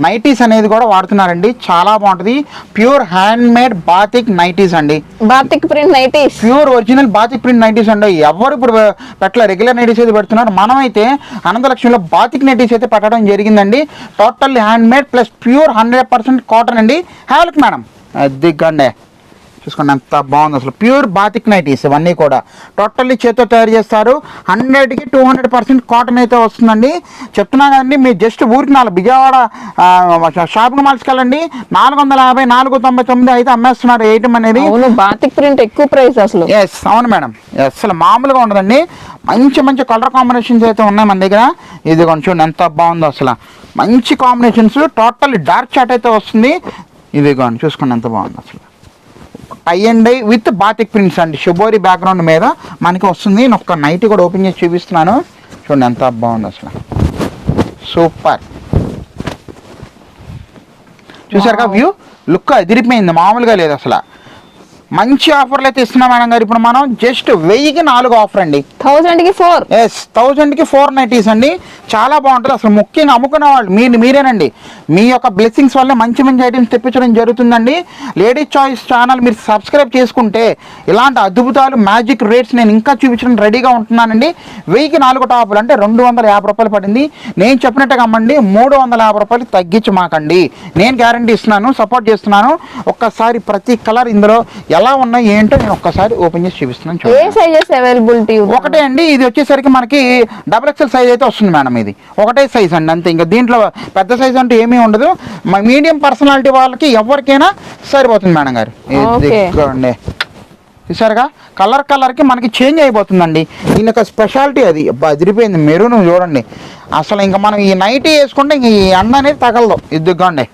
నైటీస్ అనేది కూడా వాడుతున్నారండి. చాలా బాగుంటుంది. Pure hand made batik nighties అండి. Batik print nighties. Pure original batik print nighties అండి. ఎవరు ఇప్పుడు పెట్టలే రెగ్యులర్ నైటీస్ అయితే పెడుతున్నారు. మనమైతే అనంతలక్ష్మిలో బాతిక్ నైటీస్ అయితే పెట్టడం జరిగిందండి. Total hand made plus pure hundred percent cotton అండి. Have a look madam. దిగ్గండి చూసుకోండి ఎంత బాగుంది. అసలు ప్యూర్ బాతిక్ నైటీస్ ఇవన్నీ కూడా. టోటల్లీ చేతితో తయారు చేస్తారు. హండ్రెడ్కి టూ హండ్రెడ్ పర్సెంట్ కాటన్ అయితే వస్తుందండి. చెప్తున్నా కదండి మీరు జస్ట్ ఊరికి నాలుగు విజయవాడ షాపింగ్ మాల్స్కి వెళ్ళండి. నాలుగు వందల యాభై నాలుగు తొంభై తొమ్మిది అయితే అమ్మేస్తున్నారు ఐటమ్ అనేది. బాతిక్ ప్రింట్ ఎక్కువ ప్రైస్ అసలు. ఎస్ అవును మేడం. అసలు మామూలుగా ఉండదండి. మంచి మంచి కలర్ కాంబినేషన్స్ అయితే ఉన్నాయి మన దగ్గర. ఇది కొంచెం చూడండి ఎంత బాగుందో అసలు. మంచి కాంబినేషన్స్ టోటల్ డార్క్ చాట్ అయితే వస్తుంది. ఇది కానీ చూసుకోండి ఎంత బాగుంది అసలు. Tie and dye with batik prints అండి. షుబోరి బ్యాక్గ్రౌండ్ మీద మనకి వస్తుంది. నేను ఒక్క నైట్ కూడా ఓపెన్ చేసి చూపిస్తున్నాను. చూడండి ఎంత బాగుంది అసలు. సూపర్. చూసారుగా వ్యూ? లుక్ అదిరిపోయింది. మామూలుగా లేదు అసలు. మంచి ఆఫర్లు అయితే ఇస్తున్నాం మేడం గారు. ఇప్పుడు మనం జస్ట్ వెయ్యికి నాలుగు ఆఫర్ అండి. థౌజండ్కి ఫోర్. ఎస్ థౌజండ్కి ఫోర్ నైంటీస్ అండి. చాలా బాగుంటుంది. అసలు ముఖ్యంగా అమ్ముకునే వాళ్ళు మీరు మీరేనండి. మీ యొక్క బ్లెస్సింగ్స్ వల్ల మంచి మంచి ఐటమ్స్ తెప్పించడం జరుగుతుందండి. లేడీస్ చాయిస్ ఛానల్ మీరు సబ్స్క్రైబ్ చేసుకుంటే ఇలాంటి అద్భుతాలు మ్యాజిక్ రేట్స్ నేను ఇంకా చూపించడం రెడీగా ఉంటున్నానండి. వెయ్యికి నాలుగు టాపులు అంటే రెండు వందల యాభై రూపాయలు పడింది. నేను చెప్పినట్టుగా అమ్మండి మూడు వందల యాభై రూపాయలు తగ్గించి మాకండి. నేను గ్యారంటీ ఇస్తున్నాను సపోర్ట్ చేస్తున్నాను. ఒక్కసారి ప్రతి కలర్ ఇందులో ఎలా ఉన్నాయి ఏంటో నేను ఒక్కసారి ఓపెన్ చేసి చూపిస్తున్నాను ఏ చూడండి. సైజెస్ అవైలబిలిటీ ఒకటే అండి ఇది వచ్చేసరికి మనకి డబుల్ ఎక్సెల్ సైజ్ అయితే వస్తుంది మేడం ఇది. ఒకటే సైజ్ అండి అంతే. ఇంకా దీంట్లో పెద్ద సైజ్ అంటే ఏమీ ఉండదు. మీడియం పర్సనాలిటీ వాళ్ళకి ఎవరికైనా సరిపోతుంది మేడం గారు. Okay. ఇదిగోండి. చూసారుగా? కలర్ కలర్కి మనకి చేంజ్ అయిపోతుందండి. దీని యొక్క స్పెషాలిటీ అది. అబ్బా, అదిరిపోయింది. మెరూన్ చూడండి. అసలు ఇంకా మనం ఈ నైట్ వేసుకుంటే ఇంక ఈ ఎండ అనేది తగలదు. ఇదిగోండి.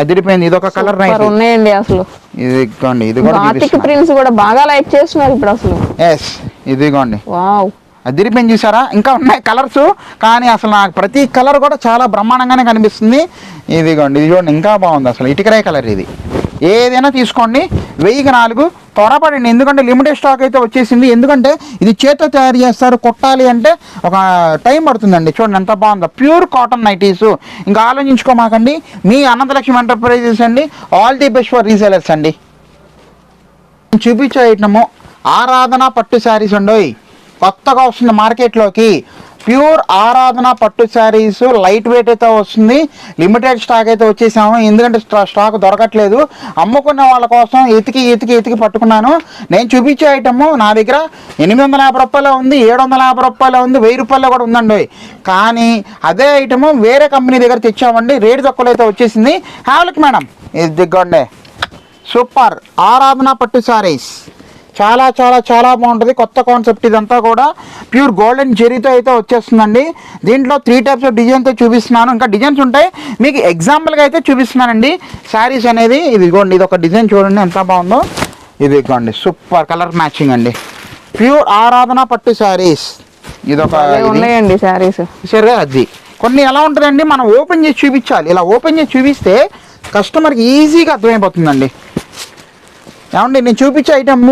అదిరిపోయింది. ఇది ఒక కలర్ నైట్ ఉన్నాయండి అసలు. ఇదిగోండి ఇది కూడా బాతిక్ ప్రింట్స్ కూడా బాగా లైక్ చేస్తున్నారు ఇప్పుడు అసలు. ఎస్ ఇదిగోండి. వావ్ అదిరిపోయింది చూసారా? ఇంకా ఉన్నాయి కలర్స్ కానీ అసలు నాకు ప్రతి కలర్ కూడా చాలా బ్రహ్మాండంగానే కనిపిస్తుంది. ఇదిగోండి ఇది చూడండి ఇంకా బాగుంది అసలు. ఇటుకరాయ కలర్ ఇది. ఏదైనా తీసుకోండి. వెయ్యికి నాలుగు త్వరపడండి. ఎందుకంటే లిమిటెడ్ స్టాక్ అయితే వచ్చేసింది. ఎందుకంటే ఇది చేత్తో తయారు చేస్తారు. కొట్టాలి అంటే ఒక టైం పడుతుందండి. చూడండి ఎంత బాగుందో. Pure cotton nighties. ఇంకా ఆలోచించుకోమాకండి. మీ అనంతలక్ష్మి ఎంటర్ప్రైజెస్ అండి. All the best for resellers అండి. చూపించే ఐటము ఆరాధన పట్టు శారీస్ ఉండోయ్ కొత్తగా వస్తుంది మార్కెట్లోకి ప్యూర్ ఆరాధన పట్టు శారీస్ లైట్ వెయిట్ అయితే వస్తుంది. లిమిటెడ్ స్టాక్ అయితే వచ్చేసాము. ఎందుకంటే స్టాక్ దొరకట్లేదు. అమ్ముకున్న వాళ్ళ కోసం ఎతికి ఎతికి ఎతికి పట్టుకున్నాను. నేను చూపించే ఐటమ్ నా దగ్గర ఎనిమిది వందల యాభై రూపాయలు ఉంది ఏడు వందల యాభై రూపాయలు ఉంది వెయ్యి రూపాయలు కూడా ఉందండి. కానీ అదే ఐటమ్ వేరే కంపెనీ దగ్గర తెచ్చామండి. రేటు తక్కువలో అయితే వచ్చేసింది. Have a look madam. ఇది దిగ్గండి సూపర్ ఆరాధన పట్టు శారీస్. చాలా చాలా చాలా బాగుంటుంది. కొత్త కాన్సెప్ట్ ఇదంతా కూడా ప్యూర్ గోల్డెన్ జెరీతో అయితే వచ్చేస్తుందండి. దీంట్లో త్రీ టైప్స్ ఆఫ్ డిజైన్తో చూపిస్తున్నాను. ఇంకా డిజైన్స్ ఉంటాయి. మీకు ఎగ్జాంపుల్గా అయితే చూపిస్తున్నానండి. శారీస్ అనేది ఇదిగోండి ఇది ఒక డిజైన్ చూడండి ఎంత బాగుందో. ఇదిగోండి సూపర్ కలర్ మ్యాచింగ్ అండి. ప్యూర్ ఆరాధన పట్టు శారీస్ ఇదొక ఇది. ఉన్నాయండి శారీస్ సరే అది. కొన్ని ఎలా ఉంటుందండి మనం ఓపెన్ చేసి చూపించాలి. ఇలా ఓపెన్ చేసి చూపిస్తే కస్టమర్కి ఈజీగా అర్థమైపోతుందండి. ఏమండి నేను చూపించే ఐటమ్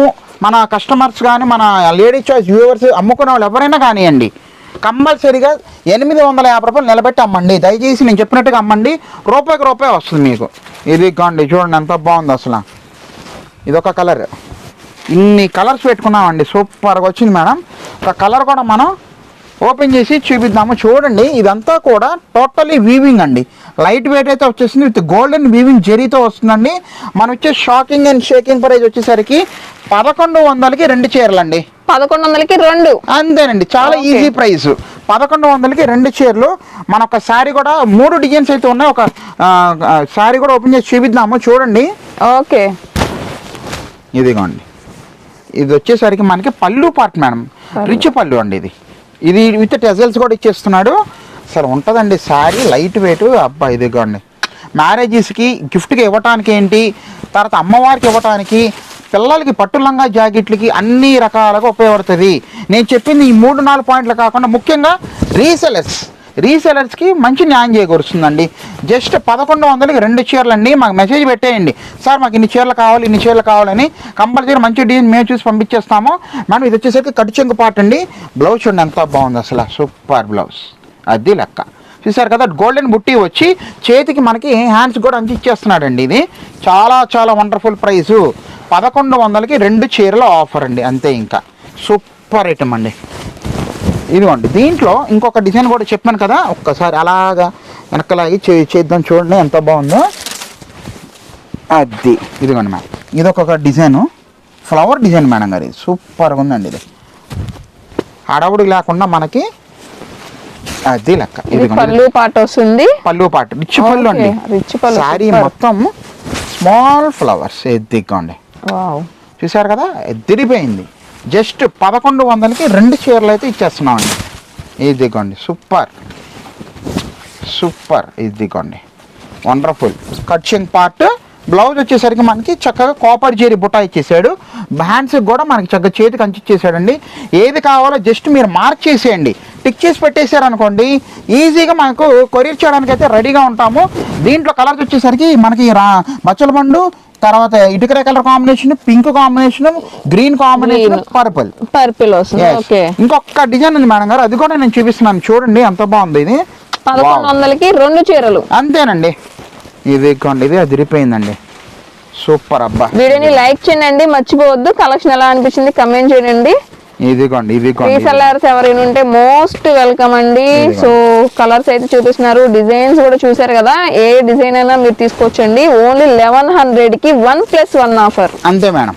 మన కస్టమర్స్ కానీ మన లేడీ చాయిస్ వ్యూవర్స్ అమ్ముకునే వాళ్ళు ఎవరైనా కానివ్వండి కంపల్సరీగా ఎనిమిది వందల యాభై రూపాయలు నిలబెట్టి అమ్మండి. దయచేసి నేను చెప్పినట్టుగా అమ్మండి. రూపాయికి రూపాయి వస్తుంది మీకు. ఇది కాండి చూడండి ఎంత బాగుంది అసలు. ఇదొక కలర్ ఇన్ని కలర్స్ పెట్టుకున్నామండి. సూపర్గా వచ్చింది మేడం. ఒక కలర్ కూడా మనం ఓపెన్ చేసి చూపిద్దాము. చూడండి ఇదంతా కూడా టోటలీ వీవింగ్ అండి. లైట్ వెయిట్ అయితే వచ్చేసింది. విత్ గోల్డెన్ వీవింగ్ జెరీతో వస్తుందండి. మనం వచ్చే షాకింగ్ అండ్ షేకింగ్ ప్రైస్ వచ్చేసరికి పదకొండు వందలకి రెండు చీరలండి. పదకొండు వందలకి రెండు. అంతేనండి. చాలా. ఈజీ ప్రైస్ పదకొండు వందలకి రెండు చీరలు. మన ఒక శారీ కూడా మూడు డిజైన్స్ అయితే ఉన్నాయి. ఒక శారీ కూడా ఓపెన్ చేసి చూపిద్దాము. చూడండి. ఓకే. ఇదిగోండి. ఇది వచ్చేసరికి మనకి పళ్ళు పార్ట్ మేడం. రిచ్ పళ్ళు అండి ఇది. ఇది విత్ టెజల్స్ కూడా ఇచ్చేస్తున్నాడు. అసలు ఉంటుందండి. Sari light weight. అబ్బా ఇదిగోండి. మ్యారేజెస్కి గిఫ్ట్గా ఇవ్వటానికి ఏంటి? తర్వాత అమ్మవారికి ఇవ్వటానికి పిల్లలకి పట్టు లంగా జాకెట్లకి అన్ని రకాలుగా ఉపయోగపడుతుంది. నేను చెప్పింది ఈ మూడు నాలుగు పాయింట్లు కాకుండా ముఖ్యంగా రీసెలర్స్. రీసెలర్స్కి మంచి న్యాయం చేకూరుస్తుందండి. జస్ట్ పదకొండు వందలకి రెండు చీరలు అండి మాకు మెసేజ్ పెట్టేయండి. సార్ మాకు ఇన్ని చీరలు కావాలి ఇన్ని చీరలు కావాలని కంపల్సరీ మంచి డిజైన్ మేము చూసి పంపించేస్తాము. మనం ఇది వచ్చేసరికి కట్టు పాట అండి. బ్లౌజ్ చూడండి ఎంత బాగుంది అసలు. Super blouse. అది లెక్క. చూసారు కదా గోల్డెన్ బుట్టి వచ్చి చేతికి మనకి హ్యాండ్స్ కూడా అందించేస్తున్నాడండి ఇది. చాలా చాలా వండర్ఫుల్ ప్రైసు పదకొండు వందలకి రెండు చీరల ఆఫర్ అండి అంతే ఇంకా. సూపర్ ఐటమ్ అండి. ఇదిగోండి దీంట్లో ఇంకొక డిజైన్ కూడా చెప్పాను కదా ఒక్కసారి అలాగా వెనకలాగి చే చేద్దాం చూడండి ఎంత బాగుందో. అది ఇదిగోండి మేడం ఇది ఒక డిజైను ఫ్లవర్ డిజైన్ మేడం గారు. ఇది సూపర్గా ఉందండి ఇది. హడావుడి లేకుండా మనకి అది లెక్క ఇది పళ్ళు పాట వస్తుంది. పళ్ళు పాటు. రిచ్ పళ్ళు అండి. rich పళ్ళు, super. మొత్తం స్మాల్ ఫ్లవర్స్. ఎద్దిగోండి వావ్. చూసారు కదా? ఎదిరిపోయింది జస్ట్ పదకొండు వందలకి రెండు చీరలు అయితే ఇచ్చేస్తున్నామండి. ఇదిగోండి సూపర్. సూపర్. ఇదిగోండి వండర్ఫుల్. కట్చింగ్ పార్ట్. బ్లౌజ్ వచ్చేసరికి మనకి చక్కగా కాపర్ జేరి బుట్ట ఇచ్చేసాడు. హ్యాండ్స్ కూడా మనకి చక్కగా చేతికి అంచిచ్చేసాడండి ఏది కావాలో జస్ట్ మీరు మార్క్ చేసేయండి. టిక్ చేసి పెట్టేశారనుకోండి ఈజీగా మనకు కొరియర్ చేయడానికి అయితే రెడీగా ఉంటాము. దీంట్లో కలర్స్ వచ్చేసరికి మనకి రా బచ్చల పండు తర్వాత ఇటుకర colour combination pink combination green combination. Purple. Purple వస్తుంది ఇంకొక డిజైన్ ఉంది మేడం గారు అది కూడా నేను చూపిస్తున్నాను. చూడండి ఎంత బాగుంది ఇది. పదకొండు వందలకి రెండు చీరలు. అంతేనండి. ఇది ఇదిగోండి ఇది అదిరిపోయిందండి. సూపర్ అబ్బా. వీడియోని లైక్ చేయండి మర్చిపోవద్దు. కలెక్షన్ ఎలా అనిపించింది కమెంట్ చేయండి. ఇదిగోండి ఇదిగోండి. రీసెల్లర్స్ ఎవరైనా ఉంటే మోస్ట్ వెల్కమ్ అండి. సో కలర్స్ అయితే చూపిస్తున్నారు. డిజైన్స్ కూడా చూసారు కదా. ఏ డిజైన్ అయినా మీరు తీసుకోవచ్చండి. ఓన్లీ లెవెన్ హండ్రెడ్కి వన్ ప్లస్ వన్ ఆఫర్. అంతే మేడం.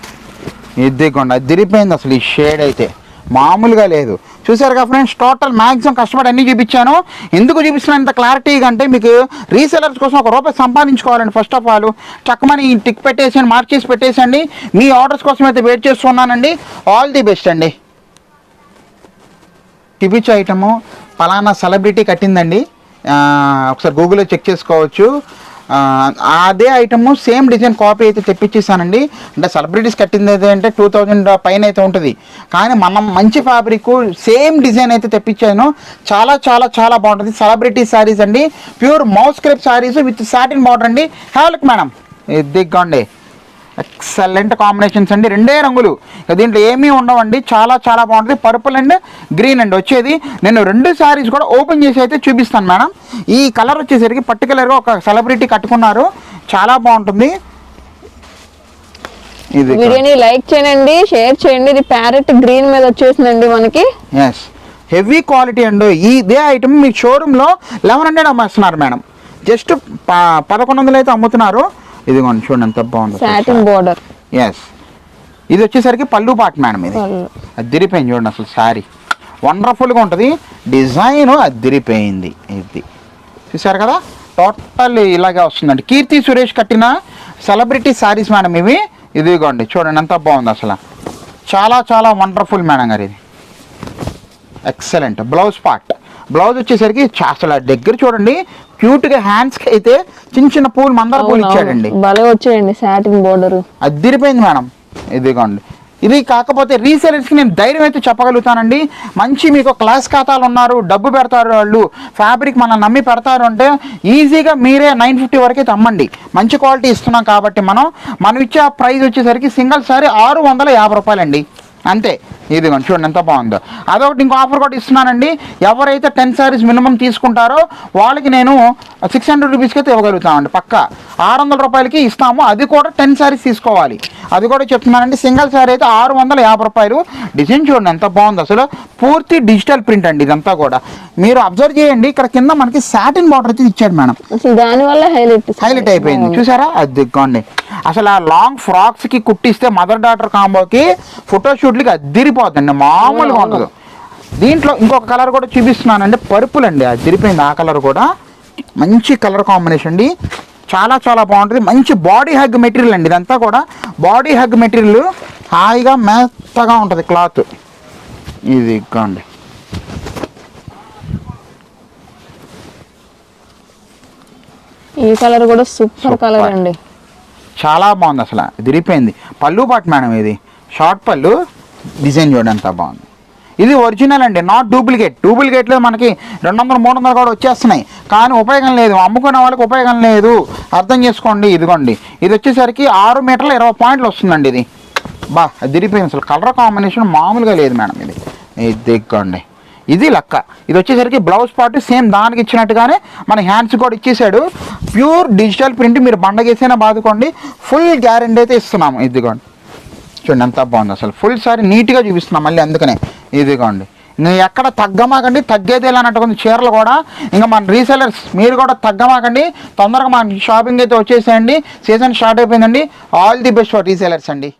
ఇదిగోండి అది తిరిగిపోయింది అసలు ఈ షేడ్ అయితే. మామూలుగా లేదు. చూసారుగా ఫ్రెండ్స్ టోటల్ మ్యాక్సిమం కష్టపడి అన్ని చూపించాను. ఎందుకు చూపిస్తున్నాను ఇంత క్లారిటీగా అంటే మీకు రీసెలర్స్ కోసం ఒక రూపాయి సంపాదించుకోవాలండి ఫస్ట్ ఆఫ్ ఆల్ చక్కమని టిక్ పెట్టేసి మార్క్ చేసి పెట్టేసండి మీ ఆర్డర్స్ కోసం అయితే వెయిట్ చేస్తున్నానండి. ఆల్ ది బెస్ట్ అండి. టిబిచ్ ఐటము పలానా సెలబ్రిటీ కట్టిందండి. ఒకసారి గూగుల్లో చెక్ చేసుకోవచ్చు. అదే ఐటమ్ సేమ్ డిజైన్ కాపీ అయితే తెప్పించేసానండి అంటే సెలబ్రిటీస్ కట్టింది అయితే అంటే టూ థౌజండ్ పైన అయితే ఉంటుంది. కానీ మనం మంచి ఫ్యాబ్రిక్ సేమ్ డిజైన్ అయితే తెప్పించాను. చాలా చాలా చాలా బాగుంటుంది. సెలబ్రిటీ శారీస్ అండి. Pure mouse crepe saris with satin border అండి. Have madam. దిగ్గండి. ఎక్సలెంట్ కాంబినేషన్స్ అండి. రెండే రంగులు. దీంట్లో ఏమీ ఉండవండి. చాలా చాలా బాగుంటుంది. పర్పుల్ అండ్ గ్రీన్ అండి వచ్చేది. నేను రెండు శారీస్ కూడా ఓపెన్ చేసి అయితే చూపిస్తాను మేడం. ఈ కలర్ వచ్చేసరికి పర్టికులర్గా ఒక సెలబ్రిటీ కట్టుకున్నారు. చాలా బాగుంటుంది. ఇది వీడియోని లైక్ చేయండి షేర్ చేయండి. ఇది ప్యారెట్ గ్రీన్ మీద వచ్చేసిందండి మనకి. ఎస్ హెవీ క్వాలిటీ అండి. ఇదే ఐటమ్ మీ షోరూంలో లెవెన్ హండ్రెడ్ అమ్మేస్తున్నారు మేడం. జస్ట్ పదకొండు వందలు అయితే అమ్ముతున్నారు. ఇదిగోండి చూడండి ఎంత బాగుంది సాటిన్ బోర్డర్ ఎస్ ఇది వచ్చేసరికి పళ్ళు పాట మేడం ఇది. అది తిరిపోయింది చూడండి అసలు శారీ. వండర్ఫుల్గా ఉంటుంది. డిజైన్ అది తిరిపోయింది ఇది. చూసారు కదా? టోటల్ ఇలాగే వస్తుందండి. కీర్తి సురేష్ కట్టిన సెలబ్రిటీ శారీస్ మేడం ఇవి. ఇదిగోండి చూడండి ఎంత బాగుంది అసలు. చాలా చాలా వండర్ఫుల్ మేడం గారు ఇది. ఎక్సలెంట్ బ్లౌజ్ పార్ట్ బ్లౌజ్ వచ్చేసరికి అసలు దగ్గర చూడండి. క్యూట్గా హ్యాండ్స్కి అయితే చిన్న చిన్న పూలు మందార పూలు ఇచ్చాడండి. భలే వచ్చేయండి సాటిన్ బోర్డర్ అదిరిపోయింది మేడం. ఇదిగోండి. ఇది కాకపోతే రీసేలర్స్కి నేను ధైర్యం అయితే చెప్పగలుగుతానండి. మంచి మీకు క్లాస్ ఖాతాలు ఉన్నారు డబ్బు పెడతారు వాళ్ళు ఫ్యాబ్రిక్ మనం నమ్మి పెడతారు అంటే ఈజీగా మీరే నైన్ ఫిఫ్టీ వరకు అయితే అమ్మండి మంచి క్వాలిటీ ఇస్తున్నాం కాబట్టి మనం మనం ఇచ్చే ప్రైస్ వచ్చేసరికి సింగిల్ సారీ ఆరు వందల యాభై రూపాయలండి. అంతే. ఇదిగోండి చూడండి ఎంత బాగుందో. అదొకటి ఇంకో ఆఫర్ కూడా ఇస్తున్నానండి. ఎవరైతే టెన్ శారీస్ మినిమం తీసుకుంటారో వాళ్ళకి నేను సిక్స్ హండ్రెడ్ రూపీస్కి అయితే ఇవ్వగలుగుతామండి పక్క. ఆరు వందల రూపాయలకి ఇస్తాము. అది కూడా టెన్ శారీస్ తీసుకోవాలి. అది కూడా చెప్తున్నానండి సింగిల్ శారీ అయితే ఆరు వందల యాభై రూపాయలు. డిజైన్ చూడండి ఎంత బాగుంది. అసలు పూర్తి డిజిటల్ ప్రింట్ అండి ఇదంతా కూడా. మీరు అబ్జర్వ్ చేయండి ఇక్కడ కింద మనకి సాటిన్ బార్డర్ అయితే ఇచ్చాడు మేడం. అసలు దాని వల్ల హైలైట్ హైలైట్ అయిపోయింది. చూసారా? అది దిగ్గోండి అసలు ఆ లాంగ్ ఫ్రాక్స్కి కుట్టిస్తే మదర్ డాటర్ కాంబోకి ఫోటో షూట్లకి అదిరిపోతుందండి మామూలుగా ఉండదు. దీంట్లో ఇంకొక కలర్ కూడా చూపిస్తున్నానండి పర్పుల్ అండి అది తిరిపోయింది ఆ కలర్ కూడా. మంచి కలర్ కాంబినేషన్ అండి. చాలా చాలా బాగుంటుంది. మంచి బాడీ హగ్ మెటీరియల్ అండి ఇదంతా కూడా. బాడీ హగ్ మెటీరియల్ హాయిగా మెత్తగా ఉంటుంది క్లాత్. ఇది ఇగ్గోండి ఈ కలర్ కూడా సూపర్. కలర్. అండి. చాలా బాగుంది అసలు. తిరిగిపోయింది. పళ్ళు పాటు మేడం ఇది. షార్ట్ పళ్ళు. డిజైన్ చూడండి ఎంత బాగుంది. ఇది ఒరిజినల్ అండి నాట్ డూప్లికేట్ డూప్లికేట్లో మనకి రెండు వందలు మూడు వందలు కూడా వచ్చేస్తున్నాయి. కానీ ఉపయోగం లేదు. అమ్ముకునే వాళ్ళకి ఉపయోగం లేదు. అర్థం చేసుకోండి ఇదిగోండి. ఇది వచ్చేసరికి ఆరు మీటర్ల ఇరవై పాయింట్లు వస్తుందండి ఇది. బా దిరిపోయింది అసలు. కలర్ కాంబినేషన్ మామూలుగా లేదు మేడం ఇది. ఇది దిగ్గండి ఇది లెక్క. ఇది వచ్చేసరికి బ్లౌజ్ పార్ట్ సేమ్ దానికి ఇచ్చినట్టుగానే మన హ్యాండ్స్ కూడా ఇచ్చేసాడు. ప్యూర్ డిజిటల్ ప్రింట్ మీరు బండగేసైనా బాదుకోండి. ఫుల్ గ్యారెంటీ అయితే ఇస్తున్నాము. ఇదిగోండి. చూడండి ఎంత బాగుంది అసలు. ఫుల్ సారీ నీట్గా చూపిస్తున్నాం మళ్ళీ అందుకనే. ఇదిగోండి నేను ఎక్కడ తగ్గమాకండి తగ్గేదే అన్నట్టుకుంది చీరలు కూడా ఇంకా మన రీసెలర్స్ మీరు కూడా తగ్గమాకండి తొందరగా మన షాపింగ్ అయితే వచ్చేసేయండి సీజన్ స్టార్ట్ అయిపోయిందండి. All the best for resellers అండి.